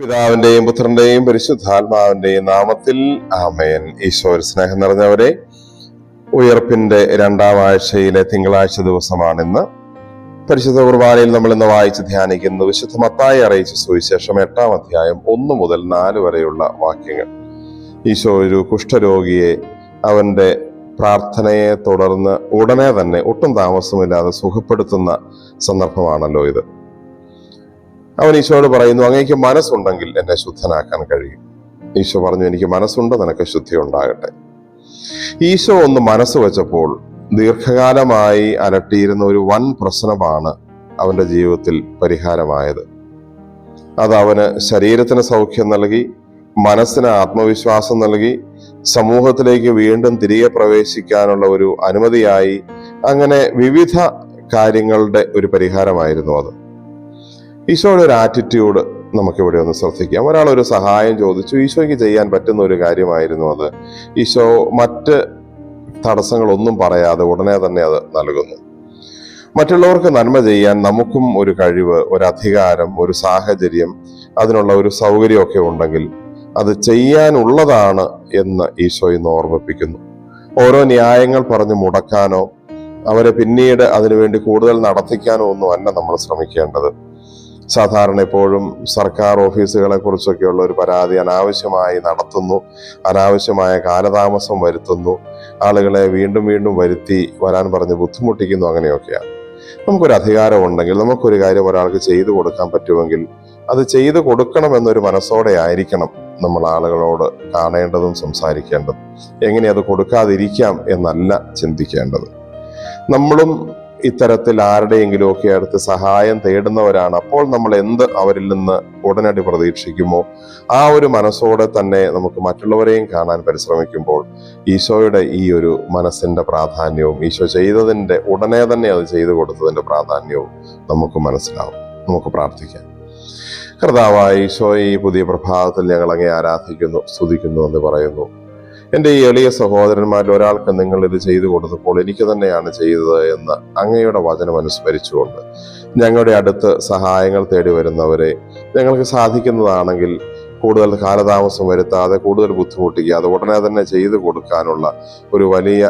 പിതാവിന്റെയും പുത്രന്റെയും പരിശുദ്ധാത്മാവിന്റെയും നാമത്തിൽ ആമേൻ. ഈശോ സ്നേഹം നിറഞ്ഞവരെ ഉയർപ്പിന്റെ രണ്ടാം ആഴ്ചയിലെ തിങ്കളാഴ്ച ദിവസമാണിന്ന് പരിശുദ്ധ കുർബാനയിൽ നമ്മൾ ഇന്ന് വായിച്ച് ധ്യാനിക്കുന്നത് വിശുദ്ധ മത്തായി അറിയിച്ച സുവിശേഷം എട്ടാം അധ്യായം ഒന്ന് മുതൽ നാല് വരെയുള്ള വാക്യങ്ങൾ. ഈശോ ഒരു കുഷ്ഠരോഗിയെ അവന്റെ പ്രാർത്ഥനയെ തുടർന്ന് ഉടനെ തന്നെ ഒട്ടും താമസമില്ലാതെ സുഖപ്പെടുത്തുന്ന സന്ദർഭമാണല്ലോ ഇത്. അവൻ ഈശോയോട് പറയുന്നു അങ്ങേക്ക് മനസ്സുണ്ടെങ്കിൽ എന്നെ ശുദ്ധനാക്കാൻ കഴിയും. ഈശോ പറഞ്ഞു എനിക്ക് മനസ്സുണ്ട് നിനക്ക് ശുദ്ധി ഉണ്ടാകട്ടെ. ഈശോ ഒന്ന് മനസ്സ് വെച്ചപ്പോൾ ദീർഘകാലമായി അലട്ടിയിരുന്ന ഒരു വൻ പ്രശ്നമാണ് അവന്റെ ജീവിതത്തിൽ പരിഹാരമായത്. അത് അവന് ശരീരത്തിന് സൗഖ്യം നൽകി മനസ്സിന് ആത്മവിശ്വാസം നൽകി സമൂഹത്തിലേക്ക് വീണ്ടും തിരികെ പ്രവേശിക്കാനുള്ള ഒരു അനുമതിയായി. അങ്ങനെ വിവിധ കാര്യങ്ങളുടെ ഒരു പരിഹാരമായിരുന്നു അത്. ഈശോയുടെ ഒരു ആറ്റിറ്റ്യൂഡ് നമുക്കിവിടെ ഒന്ന് ശ്രദ്ധിക്കാം. ഒരാൾ ഒരു സഹായം ചോദിച്ചു ഈശോയ്ക്ക് ചെയ്യാൻ പറ്റുന്ന ഒരു കാര്യമായിരുന്നു അത്. ഈശോ മറ്റ് തടസ്സങ്ങളൊന്നും പറയാതെ ഉടനെ തന്നെ അത് നൽകുന്നു. മറ്റുള്ളവർക്ക് നന്മ ചെയ്യാൻ നമുക്കും ഒരു കഴിവ് ഒരു അധികാരം ഒരു സാഹചര്യം അതിനുള്ള ഒരു സൗകര്യമൊക്കെ ഉണ്ടെങ്കിൽ അത് ചെയ്യാനുള്ളതാണ് എന്ന് ഈശോ ഇന്ന് ഓർമ്മിപ്പിക്കുന്നു. ഓരോ ന്യായങ്ങൾ പറഞ്ഞ് മുടക്കാനോ അവരെ പിന്നീട് അതിനുവേണ്ടി കൂടുതൽ നടത്തിക്കാനോ ഒന്നും അല്ല നമ്മൾ ശ്രമിക്കേണ്ടത്. സാധാരണ എപ്പോഴും സർക്കാർ ഓഫീസുകളെ കുറിച്ചൊക്കെയുള്ള ഒരു പരാതി അനാവശ്യമായി നടത്തുന്നു അനാവശ്യമായ കാലതാമസം വരുത്തുന്നു ആളുകളെ വീണ്ടും വീണ്ടും വരുത്തി വരാൻ പറഞ്ഞ് ബുദ്ധിമുട്ടിക്കുന്നു അങ്ങനെയൊക്കെയാണ്. നമുക്കൊരു അധികാരമുണ്ടെങ്കിൽ നമുക്കൊരു കാര്യം ഒരാൾക്ക് ചെയ്തു കൊടുക്കാൻ പറ്റുമെങ്കിൽ അത് ചെയ്തു കൊടുക്കണം എന്നൊരു മനസ്സോടെ ആയിരിക്കണം നമ്മൾ ആളുകളോട് കാണേണ്ടതും സംസാരിക്കേണ്ടതും. എങ്ങനെ അത് കൊടുക്കാതിരിക്കാം എന്നല്ല ചിന്തിക്കേണ്ടത്. നമ്മളും ഇത്തരത്തിൽ ആരുടെയെങ്കിലും ഒക്കെ അടുത്ത് സഹായം തേടുന്നവരാണ്. അപ്പോൾ നമ്മൾ എന്ത് അവരിൽ നിന്ന് ഉടനടി പ്രതീക്ഷിക്കുമോ? ആ ഒരു മനസ്സോടെ തന്നെ നമുക്ക് മറ്റുള്ളവരെയും കാണാൻ പരിശ്രമിക്കുമ്പോൾ ഈശോയുടെ ഈ ഒരു മനസ്സിന്റെ പ്രാധാന്യവും ഈശോ ചെയ്തതിന്റെ ഉടനെ തന്നെ അത് ചെയ്തു കൊടുത്തതിന്റെ പ്രാധാന്യവും നമുക്ക് മനസ്സിലാവും. നമുക്ക് പ്രാർത്ഥിക്കാം. കർത്താവായ ഈശോ ഈ പുതിയ പ്രഭാതത്തിൽ ഞങ്ങൾ അങ്ങേ ആരാധിക്കുന്നു സ്തുതിക്കുന്നു എന്ന് പറയുന്നു. എന്റെ ഈ എളിയ സഹോദരന്മാരിൽ ഒരാൾക്ക് നിങ്ങൾ ഇത് ചെയ്തു കൊടുത്തപ്പോൾ എനിക്ക് തന്നെയാണ് ചെയ്തത് എന്ന് അങ്ങയുടെ വചനം അനുസ്മരിച്ചുകൊണ്ട് ഞങ്ങളുടെ അടുത്ത് സഹായങ്ങൾ തേടി വരുന്നവരെ ഞങ്ങൾക്ക് സാധിക്കുന്നതാണെങ്കിൽ കൂടുതൽ കാലതാമസം വരുത്താതെ കൂടുതൽ ബുദ്ധിമുട്ടിക്കാതെ ഉടനെ തന്നെ ചെയ്തു കൊടുക്കാനുള്ള ഒരു വലിയ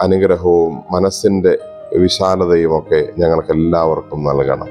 അനുഗ്രഹവും മനസ്സിന്റെ വിശാലതയും ഒക്കെ ഞങ്ങൾക്ക് എല്ലാവർക്കും നൽകണം.